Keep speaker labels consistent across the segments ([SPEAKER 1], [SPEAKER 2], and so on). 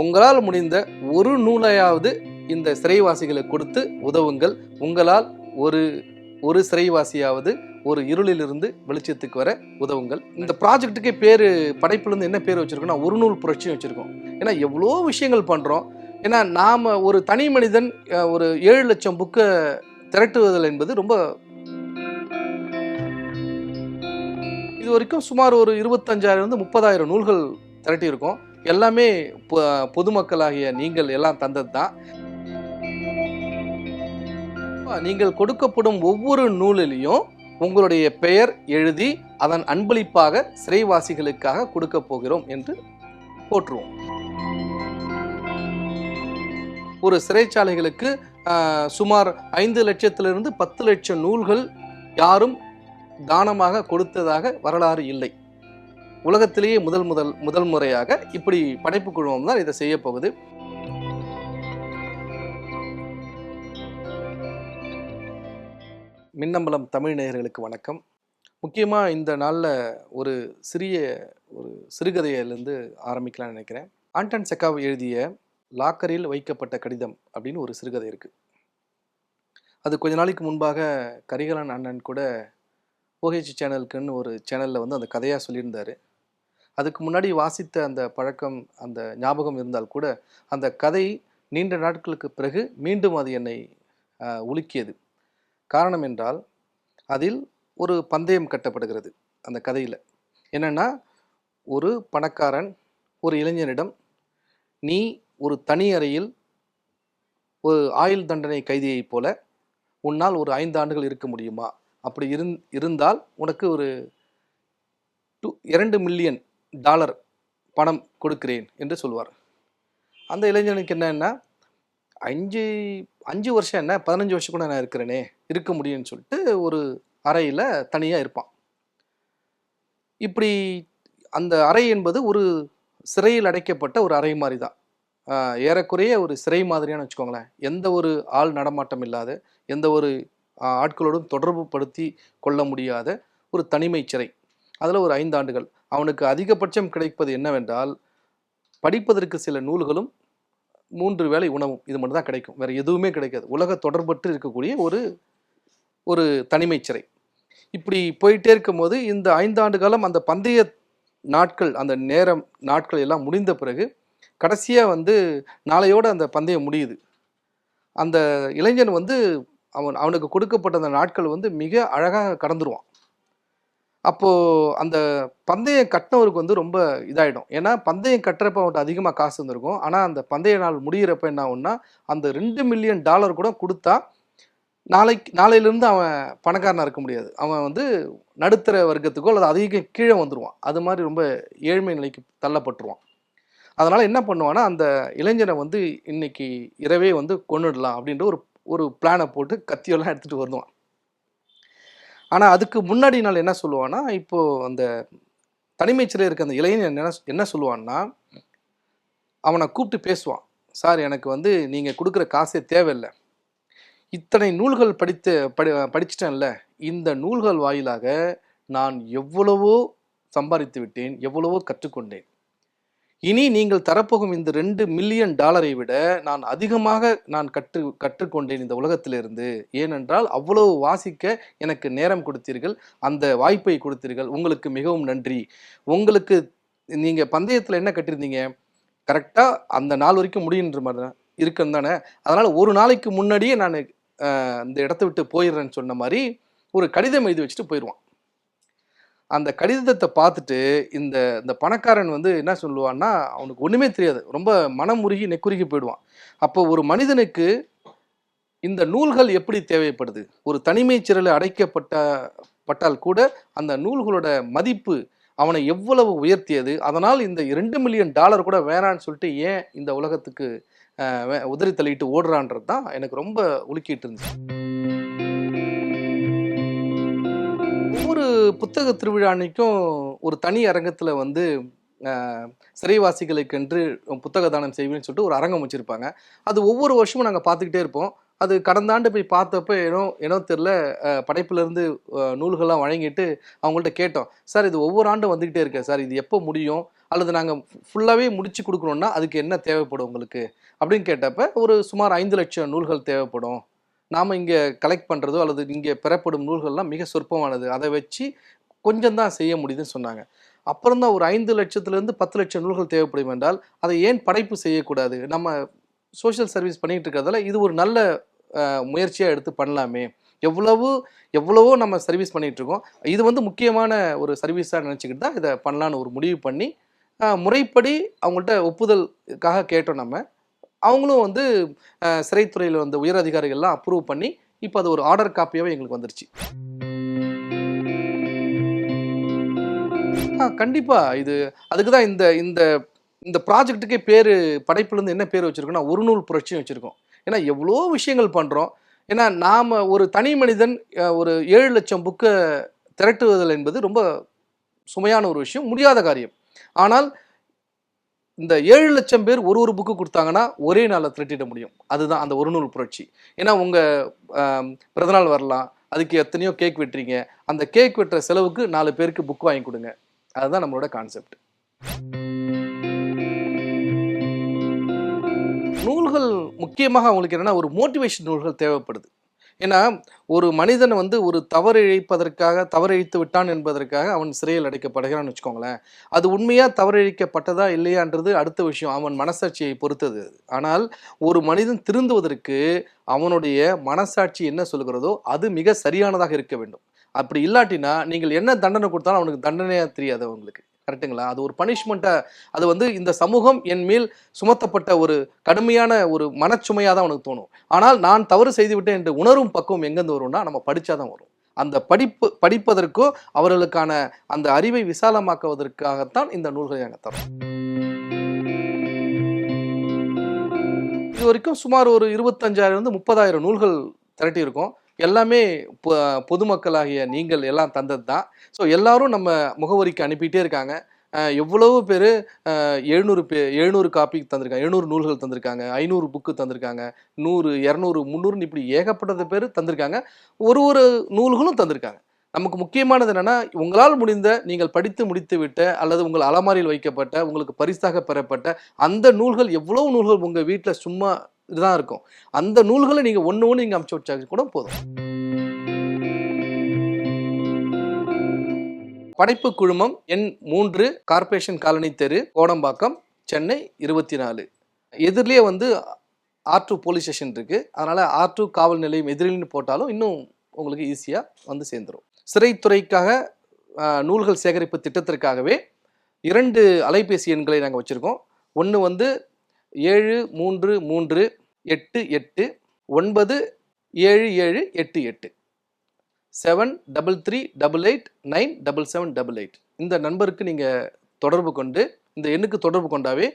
[SPEAKER 1] உங்களால் முடிந்த ஒரு நூலையாவது இந்த சிறைவாசிகளுக்கு கொடுத்து உதவுங்கள். உங்களால் ஒரு ஒரு சிறைவாசியாவது ஒரு இருளிலிருந்து வெளிச்சத்துக்கு வர உதவுங்கள். இந்த ப்ராஜெக்ட்டுக்கே பேர் படைப்புலேருந்து என்ன பேர் வச்சுருக்கோம்னா ஒரு நூல் புரட்சின்னு வச்சுருக்கோம். ஏன்னா எவ்வளோ விஷயங்கள் பண்ணுறோம் ஏன்னா நாம் ஒரு தனி மனிதன் ஒரு ஏழு லட்சம் புக்கை திரட்டுவதல் என்பது ரொம்ப இது வரைக்கும் சுமார் ஒரு இருபத்தஞ்சாயிரம் முப்பதாயிரம் நூல்கள் திரட்டியிருக்கோம். எல்லாமே பொதுமக்களாகிய நீங்கள் எல்லாம் தந்தது தான் நீங்கள் கொடுக்கப்படும் ஒவ்வொரு நூலிலையும் உங்களுடைய பெயர் எழுதி அதன் அன்பளிப்பாக சிறைவாசிகளுக்காக கொடுக்க போகிறோம் என்று போற்றுவோம். ஒரு சிறைச்சாலைகளுக்கு சுமார் ஐந்து லட்சத்திலிருந்து பத்து லட்சம் நூல்கள் யாரும் தானமாக கொடுத்ததாக வரலாறு இல்லை. உலகத்திலேயே முதல் முதல் முதல் முறையாக இப்படி படைப்பு குழுமம் தான் இதை செய்ய போகுது. மின்னம்பலம் தமிழ் நேயர்களுக்கு வணக்கம். முக்கியமாக இந்த நாளில் ஒரு சிறிய ஒரு சிறுகதையிலேருந்து ஆரம்பிக்கலாம்னு நினைக்கிறேன். ஆண்டன் செக்காவ் எழுதிய லாக்கரில் வைக்கப்பட்ட கடிதம் அப்படின்னு ஒரு சிறுகதை இருக்குது அது கொஞ்ச நாளைக்கு முன்பாக கரிகலன் அண்ணன் கூட ஓஹெச் சேனலுக்குன்னு ஒரு சேனலில் வந்து அந்த கதையாக சொல்லியிருந்தார். அதுக்கு முன்னாடி வாசித்த அந்த பழக்கம் அந்த ஞாபகம் இருந்தால் கூட அந்த கதை நீண்ட நாட்களுக்கு பிறகு மீண்டும் அது என்னை உலுக்கியது. காரணம் என்றால் அதில் ஒரு பந்தயம் கட்டப்படுகிறது அந்த கதையில். என்னென்னா ஒரு பணக்காரன் ஒரு இளைஞனிடம் நீ ஒரு தனி அறையில் ஒரு ஆயுள் தண்டனை கைதியைப் போல உன்னால் ஒரு ஐந்து ஆண்டுகள் இருக்க முடியுமா? அப்படி இருந் இருந்தால் உனக்கு ஒரு டூ இரண்டு மில்லியன் டாலர் பணம் கொடுக்கிறேன் என்று சொல்வார். அந்த இளைஞனுக்கு என்னன்னா அஞ்சு அஞ்சு வருஷம் என்ன பதினஞ்சு வருஷம் கூட நான் இருக்கிறேனே இருக்க முடியும்னு சொல்லிட்டு ஒரு அறையில் தனியாக இருப்பான். இப்படி அந்த அறை என்பது ஒரு சிறையில் அடைக்கப்பட்ட ஒரு அறை மாதிரி தான் ஏறக்குறைய ஒரு சிறை மாதிரியான வச்சுக்கோங்களேன். எந்த ஒரு ஆள் நடமாட்டம் இல்லாத எந்த ஒரு ஆட்களோடும் தொடர்பு படுத்தி கொள்ள முடியாத ஒரு தனிமை சிறை. அதில் ஒரு ஐந்து ஆண்டுகள். அவனுக்கு அதிகபட்சம் கிடைப்பது என்னவென்றால் படிப்பதற்கு சில நூல்களும் மூன்று வேளை உணவும் இது மட்டும் தான் கிடைக்கும். வேறு எதுவுமே கிடைக்காது. உலக தொடர்பற்று இருக்கக்கூடிய ஒரு ஒரு தனிமை சிறை. இப்படி போயிட்டே இருக்கும்போது இந்த ஐந்தாண்டு காலம் அந்த பந்தய நாட்கள் அந்த நேரம் நாட்கள் எல்லாம் முடிந்த பிறகு கடைசியாக வந்து நாளையோடு அந்த பந்தயம் முடியுது. அந்த இளைஞன் வந்து அவன் அவனுக்கு கொடுக்கப்பட்ட அந்த நாட்கள் வந்து மிக அழகாக கடந்துருவான். அப்போது அந்த பந்தயம் கட்டினவருக்கு வந்து ரொம்ப இதாயிடும். ஏன்னா பந்தயம் கட்டுறப்ப அவன்கிட்ட அதிகமாக காசு இருந்திருக்கும். ஆனால் அந்த பந்தய நாள் முடியிறப்ப என்ன ஆகும்னா அந்த ரெண்டு மில்லியன் டாலர் கூட கொடுத்தா நாளைக்கு நாளையிலேருந்து அவன் பணக்காரனாக இருக்க முடியாது. அவன் வந்து நடுத்தர வர்க்கத்துக்கோ அல்லது அதிக கீழே வந்துடுவான் அது மாதிரி ரொம்ப ஏழ்மை நிலைக்கு தள்ளப்பட்டுருவான். அதனால் என்ன பண்ணுவான்னா அந்த இளைஞரை வந்து இன்னைக்கு இரவே வந்து கொன்னுடலாம் அப்படின்ற ஒரு ஒரு பிளானை போட்டு கத்தியெல்லாம் எடுத்துகிட்டு வருவான். ஆனால் அதுக்கு முன்னாடி நாள் என்ன சொல்லுவான்னா இப்போ அந்த தனிமை சிறையில் இருக்க அந்த இளைஞன் என்ன என்ன சொல்லுவான்னா அவனை கூப்பிட்டு பேசுவான். சார் எனக்கு வந்து நீங்கள் கொடுக்குற காசே தேவையில்லை. இத்தனை நூல்கள் படித்து படி படிச்சிட்டேன்ல. இந்த நூல்கள் வாயிலாக நான் எவ்வளவோ சம்பாதித்து விட்டேன் எவ்வளவோ கற்றுக்கொண்டேன். இனி நீங்கள் தரப்போகும் இந்த ரெண்டு மில்லியன் டாலரை விட நான் அதிகமாக நான் கற்று கற்றுக்கொண்டேன் இந்த உலகத்திலிருந்து. ஏனென்றால் அவ்வளவு வாசிக்க எனக்கு நேரம் கொடுத்தீர்கள். அந்த வாய்ப்பை கொடுத்தீர்கள். உங்களுக்கு மிகவும் நன்றி. உங்களுக்கு நீங்கள் பந்தயத்தில் என்ன கட்டியிருந்தீங்க கரெக்டாக அந்த நாள் வரைக்கும் முடியுன்ற மாதிரி தான் இருக்குன்னு தானே? அதனால் ஒரு நாளைக்கு முன்னாடியே நான் இந்த இடத்த விட்டு போயிடுறேன்னு சொன்ன மாதிரி ஒரு கடிதம் எழுதி வச்சுட்டு போயிடுவான். அந்த கடிதத்தை பார்த்துட்டு இந்த இந்த பணக்காரன் வந்து என்ன சொல்லுவான்னா அவனுக்கு ஒன்றுமே தெரியாது. ரொம்ப மனமுருகி நெக்குருகி போயிடுவான். அப்போ ஒரு மனிதனுக்கு இந்த நூல்கள் எப்படி தேவைப்படுது? ஒரு தனிமை சிறலில் அடைக்கப்பட்ட பட்டால் கூட அந்த நூல்களோட மதிப்பு அவனை எவ்வளவு உயர்த்தியது? அதனால் இந்த இரண்டு மில்லியன் டாலர் கூட வேணான்னு சொல்லிட்டு ஏன் இந்த உலகத்துக்கு வே- உதறி தள்ளிட்டு ஓடுறான்றது தான் எனக்கு ரொம்ப உலுக்கிட்டு இருந்துச்சு. புத்தக திருவிழா அன்னைக்கும் ஒரு தனி அரங்கத்தில் வந்து சிறைவாசிகளுக்கென்று புத்தக தானம் செய்வேன்னு சொல்லிட்டு ஒரு அரங்கம் வச்சுருப்பாங்க. அது ஒவ்வொரு வருஷமும் நாங்கள் பார்த்துக்கிட்டே இருப்போம். அது கடந்த ஆண்டு போய் பார்த்தப்ப ஏனோ ஏனோ தெரில படைப்புலேருந்து நூல்கள்லாம் வழங்கிட்டு அவங்கள்ட்ட கேட்டோம். சார் இது ஒவ்வொரு ஆண்டும் வந்துக்கிட்டே இருக்கு சார். இது எப்போ முடியும்? அல்லது நாங்கள் ஃபுல்லாகவே முடிச்சு கொடுக்கணுன்னா அதுக்கு என்ன தேவைப்படும் உங்களுக்கு? அப்படின்னு கேட்டப்ப ஒரு சுமார் ஐந்து லட்சம் நூல்கள் தேவைப்படும். நாம் இங்கே கலெக்ட் பண்ணுறதோ அல்லது இங்கே பெறப்படும் நூல்கள்லாம் மிக சொற்பமானது. அதை வச்சு கொஞ்சம் தான் செய்ய முடியுதுன்னு சொன்னாங்க. அப்புறம் தான் ஒரு ஐந்து லட்சத்துலேருந்து பத்து லட்சம் நூல்கள் தேவைப்படும் என்றால் அதை ஏன் படைப்பு செய்யக்கூடாது? நம்ம சோஷியல் சர்வீஸ் பண்ணிகிட்டு இருக்கிறதால இது ஒரு நல்ல முயற்சியாக எடுத்து பண்ணலாமே. எவ்வளவு எவ்வளவோ நம்ம சர்வீஸ் பண்ணிகிட்டு இருக்கோம். இது வந்து முக்கியமான ஒரு சர்வீஸாக நினச்சிக்கிட்டு தான் இதை பண்ணலான்னு ஒரு முடிவு பண்ணி முறைப்படி அவங்கள்ட்ட ஒப்புதலுக்காக கேட்டோம் நம்ம. அவங்களும் வந்து சிறைத்துறையில் வந்த உயர் அதிகாரிகள்லாம் அப்ரூவ் பண்ணி இப்போ அது ஒரு ஆர்டர் காப்பியாகவே எங்களுக்கு வந்துருச்சு. ஆ கண்டிப்பாக இது அதுக்கு தான் இந்த இந்த இந்த ப்ராஜெக்ட்டுக்கே பேர் படைப்புலேருந்து என்ன பேர் வச்சுருக்கோம்னா ஒரு நூல் புரட்சியும் வச்சுருக்கோம். ஏன்னா எவ்வளோ விஷயங்கள் பண்ணுறோம் ஏன்னா நாம் ஒரு தனி மனிதன் ஒரு ஏழு லட்சம் புக்கை திரட்டுவதல் என்பது ரொம்ப சுமையான ஒரு விஷயம் முடியாத காரியம். ஆனால் இந்த ஏழு லட்சம் பேர் ஒரு ஒரு புக்கு கொடுத்தாங்கன்னா ஒரே நாளில் திரட்டிட முடியும். அதுதான் அந்த ஒரு நூல் புரட்சி. ஏன்னா உங்கள் பிறந்தநாள் வரலாம் அதுக்கு எத்தனையோ கேக் வெட்டுறீங்க. அந்த கேக் வெட்டுற செலவுக்கு நாலு பேருக்கு புக் வாங்கி கொடுங்க. அதுதான் நம்மளோட கான்செப்ட் நூல்கள் முக்கியமாக அவங்களுக்கு என்னன்னா ஒரு மோட்டிவேஷன் நூல்கள் தேவைப்படுது. ஏன்னா ஒரு மனிதன் வந்து ஒரு தவறு இழைப்பதற்காக தவறு விட்டான் என்பதற்காக அவன் சிறையில் அடைக்கப்படுகிறான்னு வச்சுக்கோங்களேன். அது உண்மையா தவறு இழைக்கப்பட்டதா இல்லையான்றது அடுத்த விஷயம். அவன் மனசாட்சியை பொறுத்தது ஆனால் ஒரு மனிதன் திருந்துவதற்கு அவனுடைய மனசாட்சி என்ன சொல்கிறதோ அது மிக சரியானதாக இருக்க வேண்டும். அப்படி இல்லாட்டினா நீங்கள் என்ன தண்டனை கொடுத்தாலும் அவனுக்கு தண்டனையா தெரியாது அவங்களுக்கு. கரெக்ட்டுங்களா? அது ஒரு பனிஷ்மெண்ட்டாக அது வந்து இந்த சமூகம் என் மேல் சுமத்தப்பட்ட ஒரு கடுமையான ஒரு மனச்சுமையாக தான் அவனுக்கு தோணும். ஆனால் நான் தவறு செய்துவிட்டேன் என்று உணரும் பக்குவம் எங்கேருந்து வரும்னா நம்ம படிச்சாதான் வரும். அந்த படிப்பு படிப்பதற்கோ அவர்களுக்கான அந்த அறிவை விசாலமாக்குவதற்காகத்தான் இந்த நூல்களை நாங்கள் தரோம் இது வரைக்கும் சுமார் ஒரு இருபத்தஞ்சாயிரம் இருந்து முப்பதாயிரம் நூல்கள் திரட்டியிருக்கோம். எல்லாமே பொதுமக்களாகிய நீங்கள் எல்லாம் தந்தது தான். ஸோ எல்லாரும் நம்ம முகவரிக்கு அனுப்பிட்டே இருக்காங்க. எவ்வளவு பேர் எழுநூறு பே எழுநூறு காப்பி தந்திருக்காங்க. எழுநூறு நூல்கள் தந்திருக்காங்க. ஐநூறு புக்கு தந்திருக்காங்க. நூறு இரநூறு முந்நூறுன்னு இப்படி ஏகப்பட்டது பேர் தந்திருக்காங்க. ஒரு ஒரு நூல்களும் தந்திருக்காங்க. நமக்கு முக்கியமானது என்னென்னா உங்களால் முடிந்த நீங்கள் படித்து முடித்து விட்ட அல்லது உங்கள் அலமாரியில் வைக்கப்பட்ட உங்களுக்கு பரிசாக பெறப்பட்ட அந்த நூல்கள் எவ்வளவு நூல்கள் உங்கள் வீட்டில் சும்மா இதுதான் இருக்கும். அந்த நூல்களை நீங்கள் ஒன்று ஒன்று நீங்கள் அமுச்சு வச்சா கூட போதும். படைப்பு குழுமம் எண் மூன்று கார்ப்பரேஷன் காலனி தெரு கோடம்பாக்கம் சென்னை இருபத்தி நாலு எதிரிலேயே வந்து ஆர் டூ போலீஸ் ஸ்டேஷன் இருக்குது அதனால் ஆர் டூ காவல் நிலையம் எதிரில்னு போட்டாலும் இன்னும் உங்களுக்கு ஈஸியாக வந்து சேர்ந்துரும். சிறைத்துறைக்காக நூல்கள் சேகரிப்பு திட்டத்திற்காகவே இரண்டு அலைபேசி எண்களை நாங்கள் வச்சுருக்கோம். ஒன்று வந்து ஏழு மூன்று மூன்று எட்டு எட்டு ஒன்பது ஏழு ஏழு எட்டு எட்டு. Seven double three double eight nine double seven double eight. இந்த நண்பருக்கு நீங்கள் தொடர்பு கொண்டு இந்த எண்ணுக்கு தொடர்பு கொண்டாவே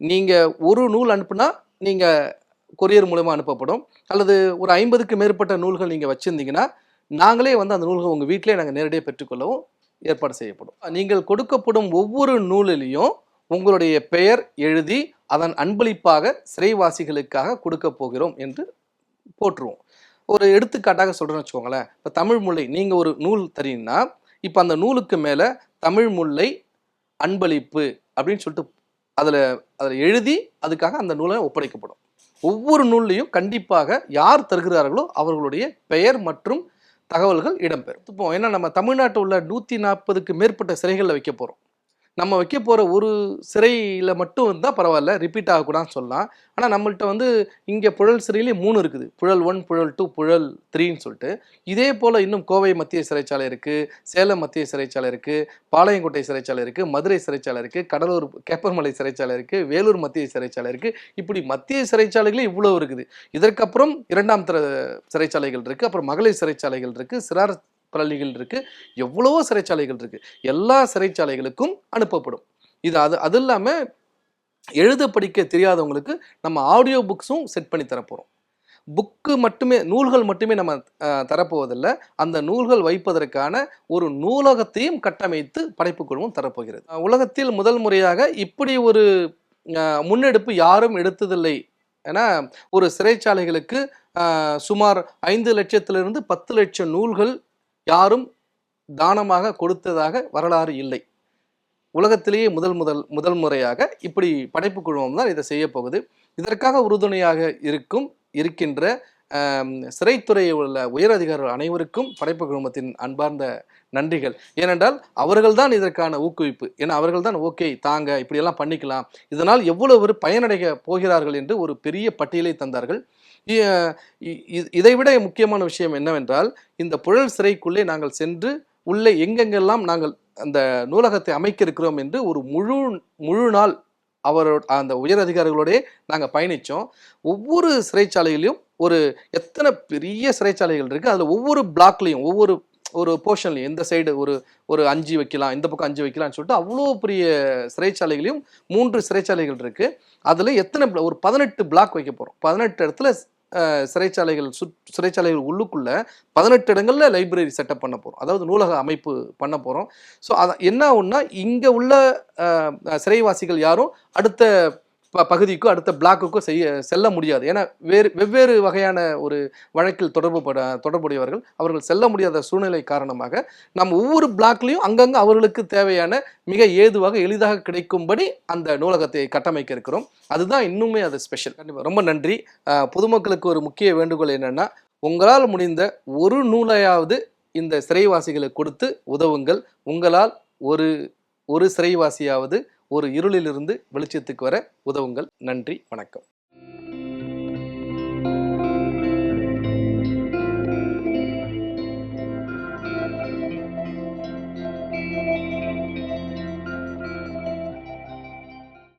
[SPEAKER 1] நீங்கள் ஒரு நூல் அனுப்புனா நீங்கள் கொரியர் மூலமாக அனுப்பப்படும். அல்லது ஒரு ஐம்பதுக்கு மேற்பட்ட நூல்கள் நீங்கள் வச்சுருந்தீங்கன்னா நாங்களே வந்து அந்த நூல்கள் உங்கள் வீட்டிலே நாங்கள் நேரடியாக பெற்றுக்கொள்ளவும் ஏற்பாடு செய்யப்படும். நீங்கள் கொடுக்கப்படும் ஒவ்வொரு நூலிலையும் உங்களுடைய பெயர் எழுதி அதன் அன்பளிப்பாக சிறைவாசிகளுக்காக கொடுக்க போகிறோம் என்று போட்டுருவோம் ஒரு எடுத்துக்காட்டாக சொல்கிறேன்னு வச்சுக்கோங்களேன். இப்போ தமிழ் முல்லை நீங்கள் ஒரு நூல் தரீங்கன்னா இப்போ அந்த நூலுக்கு மேலே தமிழ் முல்லை அன்பளிப்பு அப்படின்னு சொல்லிட்டு அதில் அதில் எழுதி அதுக்காக அந்த நூலை ஒப்படைக்கப்படும். ஒவ்வொரு நூல்லையும் கண்டிப்பாக யார் தருகிறார்களோ அவர்களுடைய பெயர் மற்றும் தகவல்கள் இடம்பெறும். இப்போ ஏன்னா நம்ம தமிழ்நாட்டில் உள்ள நூற்றி நாற்பதுக்கு மேற்பட்ட சிறைகளில் வைக்க போகிறோம் நம்ம வைக்க போகிற ஒரு சிறையில் மட்டும் இருந்தால் பரவாயில்ல ரிப்பீட் ஆகக்கூடாதுன்னு சொல்லலாம். ஆனால் நம்மள்கிட்ட வந்து இங்கே புழல் சிறையிலே மூணு இருக்குது. புழல் ஒன் புழல் டூ புழல் த்ரீன்னு சொல்லிட்டு. இதே போல் இன்னும் கோவை மத்திய சிறைச்சாலை இருக்குது சேலம் மத்திய சிறைச்சாலை இருக்குது பாளையங்கோட்டை சிறைச்சாலை இருக்குது மதுரை சிறைச்சாலை இருக்குது கடலூர் கேப்பர்மலை சிறைச்சாலை இருக்குது வேலூர் மத்திய சிறைச்சாலை இருக்குது இப்படி மத்திய சிறைச்சாலைகளே இவ்வளோ இருக்குது. இதற்கப்புறம் இரண்டாம் தர சிறைச்சாலைகள் இருக்குது அப்புறம் மகளிர் சிறைச்சாலைகள் இருக்குது சிறார் பள்ளிகள் இருக்குது எவ்வளவோ சிறைச்சாலைகள் இருக்குது எல்லா சிறைச்சாலைகளுக்கும் அனுப்பப்படும். இது அது அது இல்லாமல் எழுத படிக்க தெரியாதவங்களுக்கு நம்ம ஆடியோ புக்ஸும் செட் பண்ணி தரப்போகிறோம் புக்கு மட்டுமே நூல்கள் மட்டுமே நம்ம தரப்போவதில்லை. அந்த நூல்கள் வைப்பதற்கான ஒரு நூலகத்தையும் கட்டமைத்து படைப்பு குழுவும் தரப்போகிறது உலகத்தில் முதல் முறையாக இப்படி ஒரு முன்னெடுப்பு யாரும் எடுத்ததில்லை. ஏன்னா ஒரு சிறைச்சாலைகளுக்கு சுமார் ஐந்து லட்சத்திலிருந்து பத்து லட்சம் நூல்கள் யாரும் தானமாக கொடுத்ததாக வரலாறு இல்லை. உலகத்திலேயே முதல் முதல் முதல் முறையாக இப்படி படைப்பு குழுமம் தான் இதை செய்ய போகுது. இதற்காக உறுதுணையாக இருக்கும் இருக்கின்ற சிறைத்துறையில் உள்ள உயர் அதிகாரிகள் அனைவருக்கும் படைப்பு குழுமத்தின் அன்பார்ந்த நன்றிகள். ஏனென்றால் அவர்கள்தான் இதற்கான ஊக்குவிப்பு. ஏன்னா அவர்கள் தான் ஓகே தாங்க இப்படியெல்லாம் பண்ணிக்கலாம். இதனால் எவ்வளவு பயனடைய போகிறார்கள் என்று ஒரு பெரிய பட்டியலை தந்தார்கள். இ- இதைவிட முக்கியமான விஷயம் என்னவென்றால் இந்த புழல் சிறைக்குள்ளே நாங்கள் சென்று உள்ளே எங்கெங்கெல்லாம் நாங்கள் அந்த நூலகத்தை அமைக்க இருக்கிறோம் என்று ஒரு முழு முழு நாள் அவரோட அந்த உயர் அதிகாரிகளோடே நாங்கள் பயணித்தோம். ஒவ்வொரு சிறைச்சாலையிலையும் ஒரு எத்தனை பெரிய சிறைச்சாலைகள் இருக்குது அதில் ஒவ்வொரு பிளாக்லேயும் ஒவ்வொரு ஒரு போர்ஷன்லையும் இந்த சைடு ஒரு ஒரு அஞ்சு வைக்கலாம் இந்த பக்கம் அஞ்சு வைக்கலாம்னு சொல்லிட்டு அவ்வளோ பெரிய சிறைச்சாலைகளையும் மூன்று சிறைச்சாலைகள் இருக்குது அதில் எத்தனை ஒரு பதினெட்டு பிளாக் வைக்க போகிறோம் பதினெட்டு இடத்துல சிறைச்சாலைகள் சுற் சிறைச்சாலைகள் உள்ளுக்குள்ள பதினெட்டு இடங்களில் லைப்ரரி செட்டப் பண்ண போகிறோம் அதாவது நூலக அமைப்பு பண்ண போகிறோம் ஸோ அதை என்ன ஆகும்னா இங்கே உள்ள சிறைவாசிகள் யாரும் அடுத்த ப- பகுதிக்கோ அடுத்த பிளாக்குக்கோ செய்ய செல்ல முடியாது. ஏன்னா வேறு வெவ்வேறு வகையான ஒரு வழக்கில் தொடர்புபட தொடர்புடையவர்கள் அவர்கள் செல்ல முடியாத சூழ்நிலை காரணமாக நாம் ஒவ்வொரு பிளாக்லையும் அங்கங்கே அவர்களுக்கு தேவையான மிக ஏதுவாக எளிதாக கிடைக்கும்படி அந்த நூலகத்தை கட்டமைக்க இருக்கிறோம். அதுதான் இன்னுமே அது ஸ்பெஷல் கண்டிப்பாக ரொம்ப நன்றி. பொதுமக்களுக்கு ஒரு முக்கிய வேண்டுகோள் என்னென்னா உங்களால் முடிந்த ஒரு நூலையாவது இந்த சிறைவாசிகளுக்கு கொடுத்து உதவுங்கள். உங்களால் ஒரு ஒரு சிறைவாசியாவது ஒரு இருளிலிருந்து வெளிச்சத்துக்கு வர உதவுங்கள். நன்றி வணக்கம்.